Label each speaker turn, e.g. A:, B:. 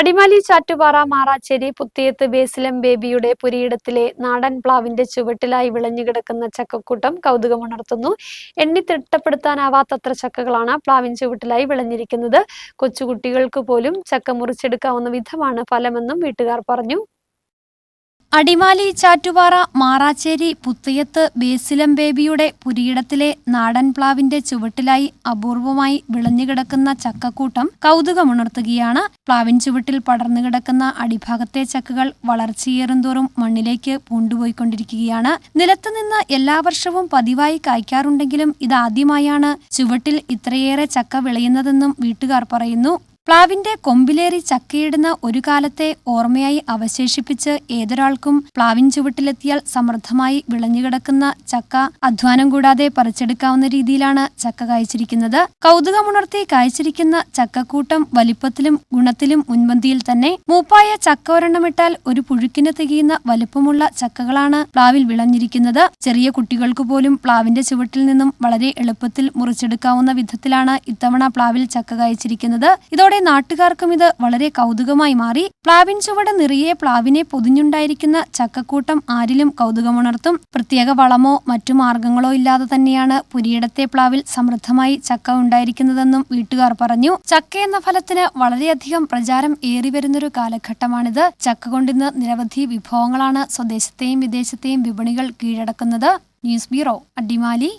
A: അടിമാലി ചാറ്റുപാറ മാറാച്ചേരി പുത്തിയത്ത് ബേസിലം ബേബിയുടെ പുരിയിടത്തിലെ നാടൻ പ്ലാവിന്റെ ചുവട്ടിലായി വിളഞ്ഞുകിടക്കുന്ന ചക്കക്കൂട്ടം കൗതുകമുണർത്തുന്നു. എണ്ണി തിട്ടപ്പെടുത്താനാവാത്തത്ര ചക്കകളാണ് പ്ലാവിൻ ചുവട്ടിലായി വിളഞ്ഞിരിക്കുന്നത്. കൊച്ചുകുട്ടികൾക്ക് പോലും ചക്ക മുറിച്ചെടുക്കാവുന്ന വിധമാണ് ഫലമെന്നും വീട്ടുകാർ പറഞ്ഞു.
B: അടിമാലി ചാറ്റുപാറ മാറാച്ചേരി പുത്തയത്ത് ബേസിലം ബേബിയുടെ പുരിയിടത്തിലെ നാടൻ പ്ലാവിന്റെ ചുവട്ടിലായി അപൂർവമായി വിളഞ്ഞുകിടക്കുന്ന ചക്കക്കൂട്ടം കൗതുകമുണർത്തുകയാണ്. പ്ലാവിൻ ചുവട്ടിൽ പടർന്നുകിടക്കുന്ന അടിഭാഗത്തെ ചക്കകൾ വളർച്ചയേറുന്തോറും മണ്ണിലേക്ക് പൂണ്ടുപോയിക്കൊണ്ടിരിക്കുകയാണ്. നിലത്തുനിന്ന് എല്ലാ വർഷവും പതിവായി കായ്ക്കാറുണ്ടെങ്കിലും ഇതാദ്യമായാണ് ചുവട്ടിൽ ഇത്രയേറെ ചക്ക വിളയുന്നതെന്നും വീട്ടുകാർ പറയുന്നു. പ്ലാവിന്റെ കൊമ്പിലേറി ചക്കയിടുന്ന ഒരു കാലത്തെ ഓർമ്മയായി അവശേഷിപ്പിച്ച് ഏതൊരാൾക്കും പ്ലാവിൻ ചുവട്ടിലെത്തിയാൽ സമൃദ്ധമായി വിളഞ്ഞുകിടക്കുന്ന ചക്ക അധ്വാനം കൂടാതെ പറിച്ചെടുക്കാവുന്ന രീതിയിലാണ് ചക്ക കായ്ച്ചിരിക്കുന്നത്. കൗതുകമുണർത്തി കായ്ച്ചിരിക്കുന്ന ചക്കക്കൂട്ടം വലിപ്പത്തിലും ഗുണത്തിലും മുൻപന്തിയിൽ തന്നെ മൂപ്പായ ചക്ക ഒരെണ്ണമിട്ടാൽ ഒരു പുഴുക്കിന് തികയുന്ന വലിപ്പമുള്ള ചക്കകളാണ് പ്ലാവിൽ വിളഞ്ഞിരിക്കുന്നത്. ചെറിയ കുട്ടികൾക്ക് പോലും പ്ലാവിന്റെ ചുവട്ടിൽ നിന്നും വളരെ എളുപ്പത്തിൽ മുറിച്ചെടുക്കാവുന്ന വിധത്തിലാണ് ഇത്തവണ പ്ലാവിൽ ചക്ക കായ്ച്ചിരിക്കുന്നത്. ഇതോടെ നാട്ടുകാർക്കും ഇത് വളരെ കൗതുകമായി മാറി. പ്ലാവിൻ ചുവട് നിറയെ പ്ലാവിനെ പൊതിഞ്ഞുണ്ടായിരിക്കുന്ന ചക്കക്കൂട്ടം ആരിലും കൗതുകമുണർത്തും. പ്രത്യേക വളമോ മറ്റു മാർഗങ്ങളോ ഇല്ലാതെ തന്നെയാണ് പുരിയിടത്തെ പ്ലാവിൽ സമൃദ്ധമായി ചക്ക ഉണ്ടായിരിക്കുന്നതെന്നും വീട്ടുകാർ പറഞ്ഞു. ചക്ക എന്ന ഫലത്തിന് വളരെയധികം പ്രചാരം ഏറി വരുന്നൊരു കാലഘട്ടമാണിത്. ചക്ക കൊണ്ടിന്ന് നിരവധി വിഭവങ്ങളാണ് സ്വദേശത്തെയും വിദേശത്തെയും വിപണികൾ കീഴടക്കുന്നത്. News bureau Adimali.